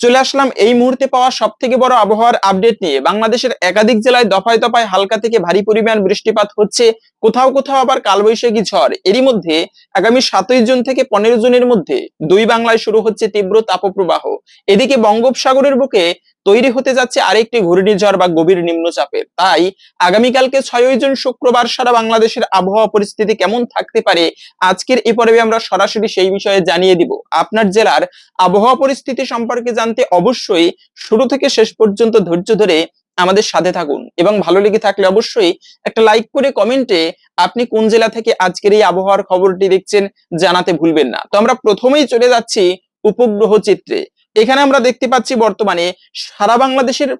চলে আসলাম এই মুহূর্তে পাওয়া সব থেকে বড় আবহাওয়ার আপডেট নিয়ে। বাংলাদেশের একাধিক জেলায় দফায় দফায় হালকা থেকে ভারী পরিমাণ বৃষ্টিপাত হচ্ছে। কোথাও কোথাও আবার কালবৈশাখী ঝড়। এরই মধ্যে আগামী সাতই জুন থেকে পনেরো জুনের মধ্যে দুই বাংলায় শুরু হচ্ছে তীব্র তাপপ্রবাহ। এদিকে বঙ্গোপসাগরের বুকে তৈরি হতে যাচ্ছে আরেকটি ঘূর্ণিঝড় বা গভীর নিম্নচাপের তাই আগামীকালকে ছয়ই জুন শুক্রবার সারা বাংলাদেশের আবহাওয়া পরিস্থিতি কেমন থাকতে পারে, আজকের এই পর্বে আমরা সরাসরি সেই বিষয়ে জানিয়ে দিব। আপনার জেলার আবহাওয়া পরিস্থিতি সম্পর্কে জানতে অবশ্যই শুরু থেকে শেষ পর্যন্ত ধৈর্য ধরে আমাদের সাথে থাকুন। এবং ভালো লেগে থাকলে অবশ্যই একটা লাইক করে কমেন্টে আপনি কোন জেলা থেকে আজকের এই আবহাওয়ার খবরটি দেখছেন জানাতে ভুলবেন না। তো আমরা প্রথমেই চলে যাচ্ছি উপগ্রহ চিত্রে। এখানে আমরা দেখতে পাচ্ছি বর্তমানে সারা বাংলাদেশের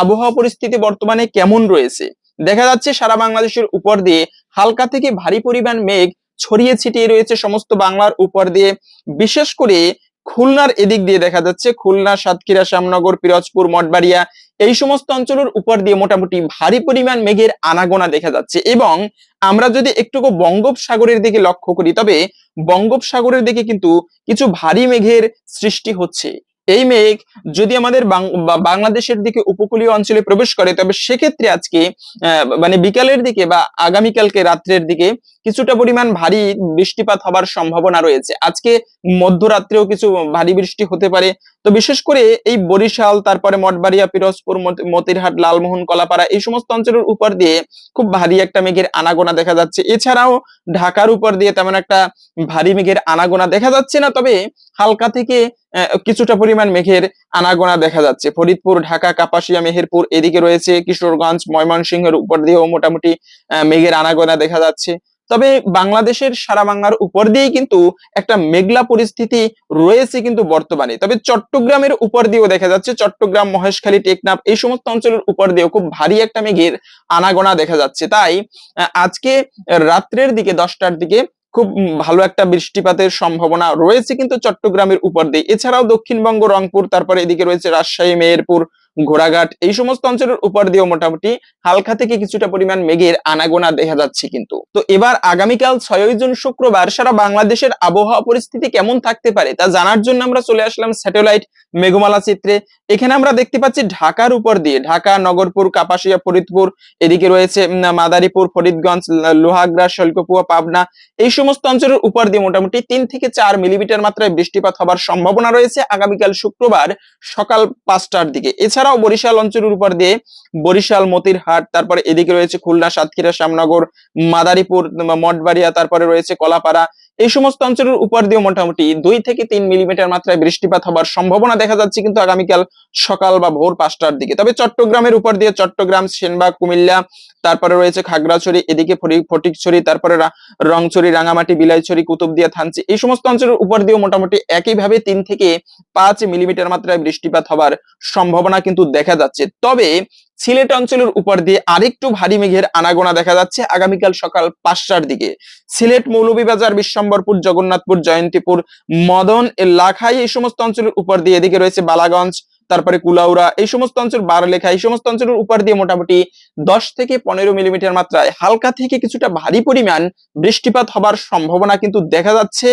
আবহাওয়া পরিস্থিতি বর্তমানে কেমন রয়েছে। দেখা যাচ্ছে সারা বাংলাদেশের উপর দিয়ে হালকা থেকে ভারী পরিমাণ মেঘ ছড়িয়ে ছিটিয়ে রয়েছে সমস্ত বাংলার উপর দিয়ে। বিশেষ করে খুলনার এদিক দিয়ে দেখা যাচ্ছে, খুলনা, সাতক্ষীরা, শ্যামনগর, পিরোজপুর, মঠবাড়িয়া এই সমস্ত অঞ্চলের উপর দিয়ে মোটামুটি ভারী পরিমাণ মেঘের আনাগোনা দেখা যাচ্ছে। এবং আমরা যদি একটুকু বঙ্গোপসাগরের দিকে লক্ষ্য করি, তবে বঙ্গোপসাগরের দিকে কিন্তু কিছু ভারী মেঘের সৃষ্টি হচ্ছে। এই মেঘ যদি আমাদের বাংলাদেশের দিকে উপকূলীয় অঞ্চলে প্রবেশ করে, তবে সেক্ষেত্রে আজকে মানে বিকালের দিকে বা আগামীকালকে রাত্রের দিকে কিছুটা পরিমাণ ভারী বৃষ্টিপাত হবার সম্ভাবনা রয়েছে। আজকে মধ্যরাত্রেও কিছু ভারী বৃষ্টি হতে পারে। তো বিশেষ করে এই বরিশাল, তারপরে মঠবাড়িয়া, পিরোজপুর, মতি- মতিরহাট, লালমোহন, কলাপাড়া এই সমস্ত অঞ্চলের উপর দিয়ে খুব ভারী একটা মেঘের আনাগোনা দেখা যাচ্ছে। এছাড়াও ঢাকার উপর দিয়ে তেমন একটা ভারী মেঘের আনাগোনা দেখা যাচ্ছে না। তবে হালকা থেকে কিছুটা পরিমাণ মেঘের আনাগোনা দেখা যাচ্ছে। ফরিদপুর, ঢাকা, কাপাসিয়া, মেহেরপুর, এদিকে রয়েছে কিশোরগঞ্জ, ময়মনসিংহের উপর দিয়েও মোটামুটি মেঘের আনাগোনা দেখা যাচ্ছে। তবে বাংলাদেশের সারা বাংলার উপর দিয়েই কিন্তু একটা মেঘলা পরিস্থিতি রয়েছে কিন্তু বর্তমানে। তবে চট্টগ্রামের উপর দিয়েও দেখা যাচ্ছে, চট্টগ্রাম, মহেশখালী, টেকনাফ এই সমস্ত অঞ্চলের উপর দিয়েও খুব ভারী একটা মেঘের আনাগোনা দেখা যাচ্ছে। তাই আজকে রাত্রের দিকে, দশটার দিকে খুব ভালো একটা বৃষ্টিপাতের সম্ভাবনা রয়েছে কিন্তু চট্টগ্রামের উপর দিয়ে। এছাড়াও দক্ষিণবঙ্গ, রংপুর, তারপরে এদিকে রয়েছে রাজশাহী, মেহেরপুর ঘোড়াঘাট, এই সমস্ত অঞ্চলের উপর দিয়েও মোটামুটি হালকা থেকে কিছুটা পরিমাণ মেঘের আনাগোনা দেখা যাচ্ছে কিন্তু। তো এবার আগামীকাল ছয়ই জুন শুক্রবার সারা বাংলাদেশের আবহাওয়া পরিস্থিতি কেমন থাকতে পারে তা জানার জন্য আমরা চলে আসলাম স্যাটেলাইট মেঘমালা চিত্রে। এখানে আমরা দেখতে পাচ্ছি ঢাকার উপর দিয়ে, ঢাকা, নগরপুর, কাপাসিয়া, ফরিদপুর, এদিকে রয়েছে মাদারীপুর, ফরিদগঞ্জ, লো- লোহাগড়া শৈলকুপুয়া পাবনা। এই সমস্ত অঞ্চলের উপর দিয়ে মোটামুটি তিন থেকে চার মিলিমিটার মাত্রায় বৃষ্টিপাত হবার সম্ভাবনা রয়েছে আগামীকাল শুক্রবার সকাল পাঁচটার দিকে। এছাড়াও বরিশাল অঞ্চলের উপর দিয়ে বরিশাল, মতিরহাট, তারপরে এদিকে রয়েছে খুলনা, সাতক্ষীরা, শ্যামনগর, মাদারীপুর, মঠবাড়িয়া, তারপরে রয়েছে কলাপাড়া এই সমস্ত অঞ্চলের উপর দিয়ে মোটামুটি দুই থেকে তিন মিলিমিটার মাত্রায় বৃষ্টিপাত হবার সম্ভাবনা দেখা যাচ্ছে কিন্তু আগামীকাল সকাল বা ভোর পাঁচটার দিকে। তবে চট্টগ্রামের উপর দিয়ে চট্টগ্রাম, সেনবাগ, কুমিল্লা, তারপরে রয়েছে খাগড়াছড়ি, এদিকে ফটিকছড়ি, তারপরে রংছড়ি, রাঙামাটি, বিলাইছড়ি, কুতুবদিয়া, থানচি, এই সমস্ত অঞ্চলের উপর দিয়েও মোটামুটি একইভাবে তিন থেকে পাঁচ মিলিমিটার মাত্রায় বৃষ্টিপাত হবার সম্ভাবনা কিন্তু দেখা যাচ্ছে। তবে সিলেট অঞ্চলের উপর দিয়ে আরেকটু ভারী মেঘের আনাগোনা দেখা যাচ্ছে আগামীকাল সকাল পাঁচটার দিকে। সিলেট মৌলভীবাজার, বিশ্বম্বরপুর, জগন্নাথপুর, জয়ন্তীপুর, মদন, লাখাই এই সমস্ত অঞ্চলের উপর দিয়ে এদিকে রয়েছে বালাগঞ্জ, তারপরে কুলাউড়া এই সমস্ত অঞ্চল, বারলেখা এই সমস্ত অঞ্চলের উপর দিয়ে মোটামুটি দশ থেকে পনেরো মিলিমিটার মাত্রায় হালকা থেকে কিছুটা ভারী পরিমাণ বৃষ্টিপাত হবার সম্ভাবনা কিন্তু দেখা যাচ্ছে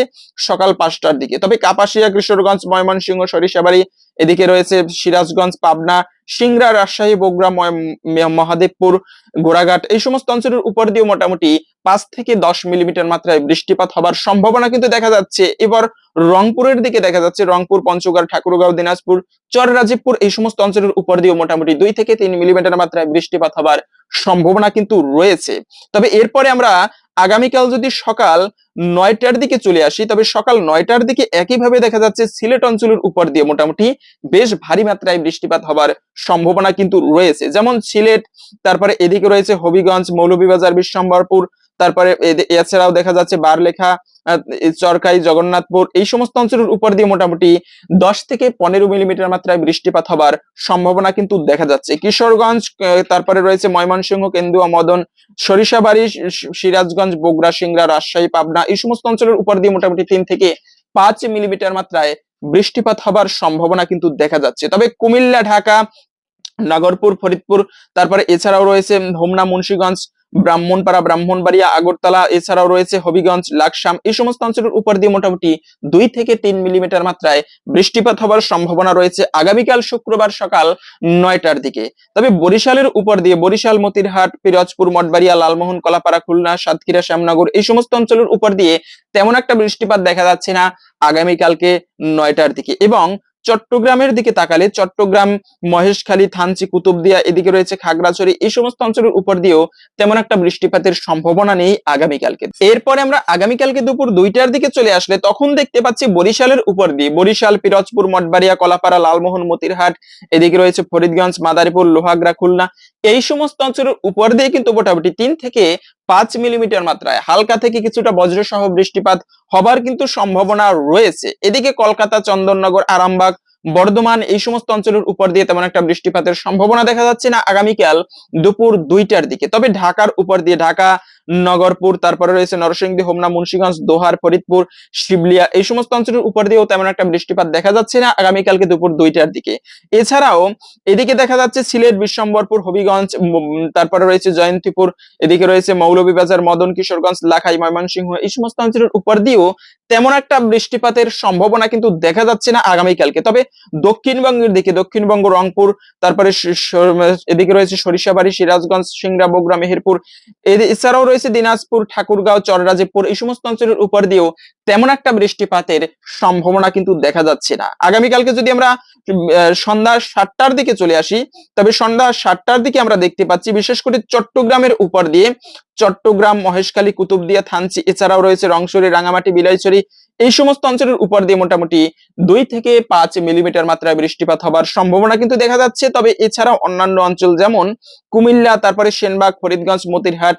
সকাল পাঁচটার দিকে। তবে কাপাসিয়া, কিশোরগঞ্জ, ময়মনসিংহ, সরিষাবাড়ি এদিকে রয়েছে সিরাজগঞ্জ, পাবনা, সিংড়া, রাজশাহী, বগুড়া মহাদেবপুর, গোড়াঘাট। এই সমস্ত অঞ্চলের উপর দিয়ে মোটামুটি পাঁচ থেকে দশ মিলিমিটার মাত্রায় বৃষ্টিপাত হবার সম্ভাবনা কিন্তু দেখা যাচ্ছে। এবার রংপুরের দিকে দেখা যাচ্ছে, রংপুর, পঞ্চগড়, ঠাকুরগাঁও, দিনাজপুর, চররাজীবপুর, এই সমস্ত অঞ্চলের উপর দিয়ে মোটামুটি দুই থেকে তিন মিলিমিটার মাত্রায় বৃষ্টিপাত হবার সম্ভাবনা কিন্তু রয়েছে। তবে এরপরে আমরা আগামীকাল যদি সকাল নয়টার দিকে চলে আসি, তবে সকাল নয়টার দিকে একইভাবে দেখা যাচ্ছে সিলেট অঞ্চলের উপর দিয়ে মোটামুটি বেশ ভারী মাত্রায় বৃষ্টিপাত হবার সম্ভাবনা কিন্তু রয়েছে। যেমন সিলেট, তারপরে এদিকে রয়েছে হবিগঞ্জ, মৌলভীবাজার, বিশ্বম্বরপুর তারপরে এছাড়াও দেখা যাচ্ছে বারলেখা চরকাই, জগন্নাথপুর, এই সমস্ত অঞ্চলের উপর দিয়ে মোটামুটি দশ থেকে পনেরো মিলিমিটার মাত্রায় বৃষ্টিপাত হবার সম্ভাবনা কিন্তু দেখা যাচ্ছে। কিশোরগঞ্জ তারপরে রয়েছে ময়মনসিংহ, কেন্দুয়া, মদন, সরিষাবাড়ি সিরাজগঞ্জ, বগুড়া, সিংড়া, রাজশাহী, পাবনা, এই সমস্ত অঞ্চলের উপর দিয়ে মোটামুটি তিন থেকে পাঁচ মিলিমিটার মাত্রায় বৃষ্টিপাত হবার সম্ভাবনা কিন্তু দেখা যাচ্ছে। তবে কুমিল্লা, ঢাকা, নাগরপুর, ফরিদপুর, তারপরে এছাড়াও রয়েছে হোমনা, মুন্সিগঞ্জ ব্রাহ্মণপাড়া, ব্রাহ্মণবাড়িয়া, আগরতলা, এছাড়াও রয়েছে হবিগঞ্জ, লাকসাম, এই সমস্ত অঞ্চলের উপর দিয়ে মোটামুটি দুই থেকে তিন মিলিমিটার মাত্রায় বৃষ্টিপাত হবার সম্ভাবনা রয়েছে আগামীকাল শুক্রবার সকাল নয়টার দিকে। তবে বরিশালের উপর দিয়ে বরিশাল, মতিরহাট, পিরোজপুর, মঠবাড়িয়া, লালমোহন, কলাপাড়া, খুলনা, সাতক্ষীরা, শ্যামনগর এই সমস্ত অঞ্চলের উপর দিয়ে তেমন একটা বৃষ্টিপাত দেখা যাচ্ছে না আগামীকালকে নয়টার দিকে এবং চট্টগ্রামের দিকে তাকালে চট্টগ্রাম, মহেশখালী, থানচি, কুতুবদিয়া, এদিকে রয়েছে খাগড়াছড়ি, এই সমস্ত অঞ্চলের উপর দিয়েও তেমন একটা বৃষ্টিপাতের সম্ভাবনা নেই আগামীকালকে। এরপরে আমরা আগামীকালকে দুপুর দুইটার দিকে চলে আসলে তখন দেখতে পাচ্ছি বরিশালের উপর দিয়ে। বরিশাল, পিরোজপুর, মঠবাড়িয়া, কলাপাড়া, লালমোহন, মতিরহাট, এদিকে রয়েছে ফরিদগঞ্জ, মাদারীপুর, লোহাগড়া, খুলনা। এই সমস্ত অঞ্চলের উপর দিয়ে কিন্তু মোটামুটি তিন থেকে পাঁচ মিলিমিটার মাত্রায়। হালকা থেকে কিছুটা বজ্রসহ বৃষ্টিপাত হবার কিন্তু সম্ভাবনা রয়েছে। এদিকে কলকাতা, চন্দননগর, আরামবাগ, বর্ধমান এই সমস্ত অঞ্চলের উপর দিয়ে তেমন একটা বৃষ্টিপাতের সম্ভাবনা দেখা যাচ্ছে না আগামীকাল দুপুর দুইটার দিকে। তবে ঢাকার উপর দিয়ে ঢাকা নগরপুর, তারপরে রয়েছে নরসিংদী, হোমনা, মুন্সিগঞ্জ, দোহার, ফরিদপুর, শিবলিয়া, এই সমস্ত অঞ্চলের উপর দিয়েও তেমন একটা বৃষ্টিপাত দেখা যাচ্ছে না আগামীকালকে দুপুর দুইটার দিকে। এছাড়াও এদিকে দেখা যাচ্ছে সিলেট, বিশ্বম্বরপুর, হবিগঞ্জ তারপরে রয়েছে জয়ন্তীপুর, এদিকে রয়েছে মৌলভীবাজার, মদন, কিশোরগঞ্জ, লাখাই, ময়মনসিংহ, এই সমস্ত অঞ্চলের উপর দিয়েও তেমন একটা বৃষ্টিপাতের সম্ভাবনা কিন্তু দেখা যাচ্ছে না আগামীকালকে। তবে দক্ষিণবঙ্গের দিকে, দক্ষিণবঙ্গ, রংপুর, তারপরে এদিকে রয়েছে সরিষাবাড়ি, সিরাজগঞ্জ সিংড়া বগুড়া মেহেরপুর এছাড়াও রয়েছে দিনাজপুর, ঠাকুরগাঁও চররাজীবপুর এই সমস্ত অঞ্চলের উপর দিয়েও তেমন একটা বৃষ্টিপাতের সম্ভাবনা কিন্তু দেখা যাচ্ছে না। আগামীকালকে যদি আমরা সন্ধ্যা সাতটার দিকে চলে আসি, তবে সন্ধ্যা সাতটার দিকে আমরা দেখতে পাচ্ছি, বিশেষ করে চট্টগ্রামের উপর দিয়ে চট্টগ্রাম, মহেশখালী, কুতুবদিয়া, থানচি, এছাড়াও রয়েছে রংসরি, রাঙামাটি বিলাইছড়ি এই সমস্ত অঞ্চলের উপর দিয়ে মোটামুটি দুই থেকে পাঁচ মিলিমিটার মাত্রায় বৃষ্টিপাত হবার সম্ভাবনা কিন্তু দেখা যাচ্ছে। তবে এছাড়াও অন্যান্য অঞ্চল যেমন কুমিল্লা, তারপরে সেনবাগ, ফরিদগঞ্জ, মতিরহাট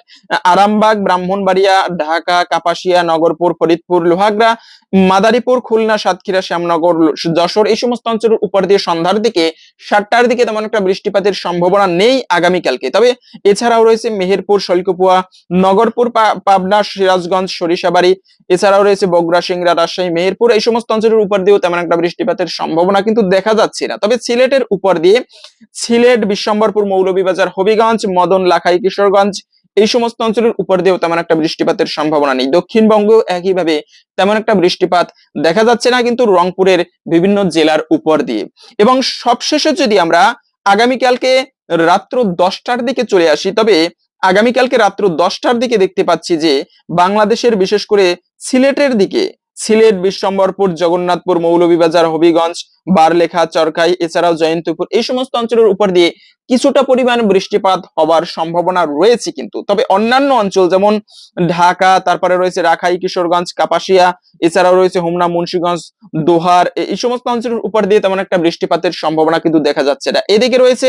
আরামবাগ ব্রাহ্মণবাড়িয়া, ঢাকা, কাপাসিয়া, নগরপুর, ফরিদপুর, লোহাগড়া, মাদারীপুর, খুলনা, সাতক্ষীরা, শ্যামনগর, যশোর এই সমস্ত অঞ্চলের উপর দিয়ে সন্ধ্যার দিকে সাতটার দিকে তেমন একটা বৃষ্টিপাতের সম্ভাবনা নেই আগামীকালকে। তবে এছাড়াও রয়েছে মেহেরপুর, শৈলকুপুয়া, নগরপুর পাবনা, সিরাজগঞ্জ, সরিষাবাড়ি, এছাড়াও রয়েছে বগুড়া, সিংড়া, রাজশাহী, মেহেরপুর এই সমস্ত অঞ্চলের উপর দিয়েও তেমন একটা বৃষ্টিপাতের সম্ভাবনা কিন্তু দেখা যাচ্ছে না। তবে সিলেটের উপর দিয়ে সিলেট, বিশ্বম্বরপুর, মৌলভীবাজার, হবিগঞ্জ, মদন, লাখাই, কিশোরগঞ্জ এই সমস্ত অঞ্চলের উপর দিয়েও তেমন একটা বৃষ্টিপাতের সম্ভাবনা নেই। দক্ষিণবঙ্গেও একইভাবে তেমন একটা বৃষ্টিপাত দেখা যাচ্ছে না, কিন্তু রংপুরের বিভিন্ন জেলার উপর দিয়ে। এবং সবশেষে যদি আমরা আগামীকালকে রাত্র দশটার দিকে চলে আসি, তবে আগামীকালকে রাত্র দশটার দিকে দেখতে পাচ্ছি যে বাংলাদেশের বিশেষ করে সিলেটের দিকে সিলেট, বিশ্বম্বরপুর, জগন্নাথপুর, মৌলভীবাজার, হবিগঞ্জ, বারলেখা চরকাই এছাড়াও জয়ন্তপুর, এই সমস্ত অঞ্চলের উপর দিয়ে কিছুটা পরিমাণ বৃষ্টিপাত হবার সম্ভাবনা রয়েছে কিন্তু। তবে অন্যান্য অঞ্চল যেমন ঢাকা, তারপরে রয়েছে রাখাই, কিশোরগঞ্জ, কাপাসিয়া, এছাড়াও রয়েছে হোমনা, মুন্সিগঞ্জ, দোহার এই সমস্ত অঞ্চলের উপর দিয়ে তেমন একটা বৃষ্টিপাতের সম্ভাবনা কিন্তু দেখা যাচ্ছে না। এদিকে রয়েছে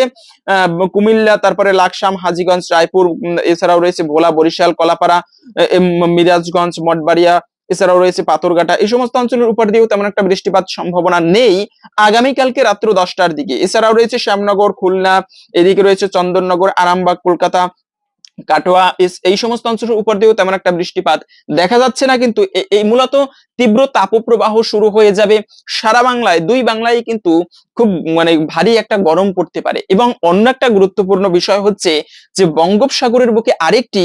কুমিল্লা, তারপরে লাকসাম, হাজিগঞ্জ, রায়পুর এছাড়াও রয়েছে ভোলা, বরিশাল, কলাপাড়া মিরাজগঞ্জ, মঠবাড়িয়া এছাড়াও রয়েছে পাথরঘাটা। এই সমস্ত অঞ্চলের উপর দিয়েও তেমন একটা বৃষ্টিপাত সম্ভাবনা নেই। আগামীকালকে রাত্র দশটার দিকে। এছাড়াও রয়েছে শ্যামনগর, খুলনা, এদিকে রয়েছে চন্দননগর, আরামবাগ, কলকাতা কাটোয়া এই সমস্ত অঞ্চলের উপর দিয়েও তেমন একটা বৃষ্টিপাত দেখা যাচ্ছে না, কিন্তু এই মূলত তীব্র তাপপ্রবাহ শুরু হয়ে যাবে সারা বাংলায়। দুই বাংলায় কিন্তু খুব মানে ভারী একটা গরম পড়তে পারে। এবং অন্য একটা গুরুত্বপূর্ণ বিষয় হচ্ছে যে বঙ্গোপসাগরের বুকে আরেকটি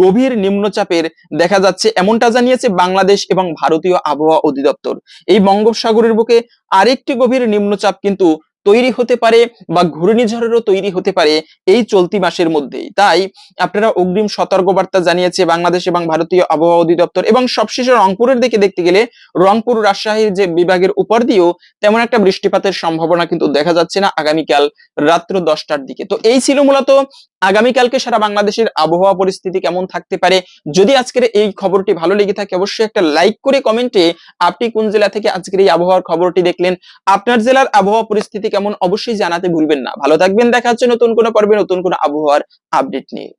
গভীর নিম্নচাপের দেখা যাচ্ছে। এমনটা জানিয়েছে বাংলাদেশ এবং ভারতীয় আবহাওয়া অধিদপ্তর। এই বঙ্গোপসাগরের বুকে আরেকটি গভীর নিম্নচাপ কিন্তু তৈরি হতে পারে বা ঘূর্ণিঝড়েরও তৈরি হতে পারে এই চলতি মাসের মধ্যেই। তাই আপনারা অগ্রিম সতর্কবার্তা জানিয়েছে বাংলাদেশ এবং ভারতীয় আবহাওয়া অধিদপ্তর এবং সবশেষে রংপুরের দিকে দেখতে গেলে রংপুর রাজশাহীর যে বিভাগের উপর দিয়েও তেমন একটা বৃষ্টিপাতের সম্ভাবনা কিন্তু দেখা যাচ্ছে না আগামীকাল রাত্র দশটার দিকে। তো এই ছিল মূলত আগামীকালকে সারা বাংলাদেশের আবহাওয়া পরিস্থিতি কেমন থাকতে পারে। যদি আজকের এই খবরটি ভালো লেগে থাকে, অবশ্যই একটা লাইক করে কমেন্টে আপনি কোন জেলা থেকে আজকের এই আবহাওয়ার খবরটি দেখলেন, আপনার জেলার আবহাওয়া পরিস্থিতি কেমন অবশ্যই জানাতে ভুলবেন না। ভালো থাকবেন, দেখা হচ্ছে নতুন কোনো পর্বে, নতুন কোনো আবহাওয়ার আপডেট নিয়ে।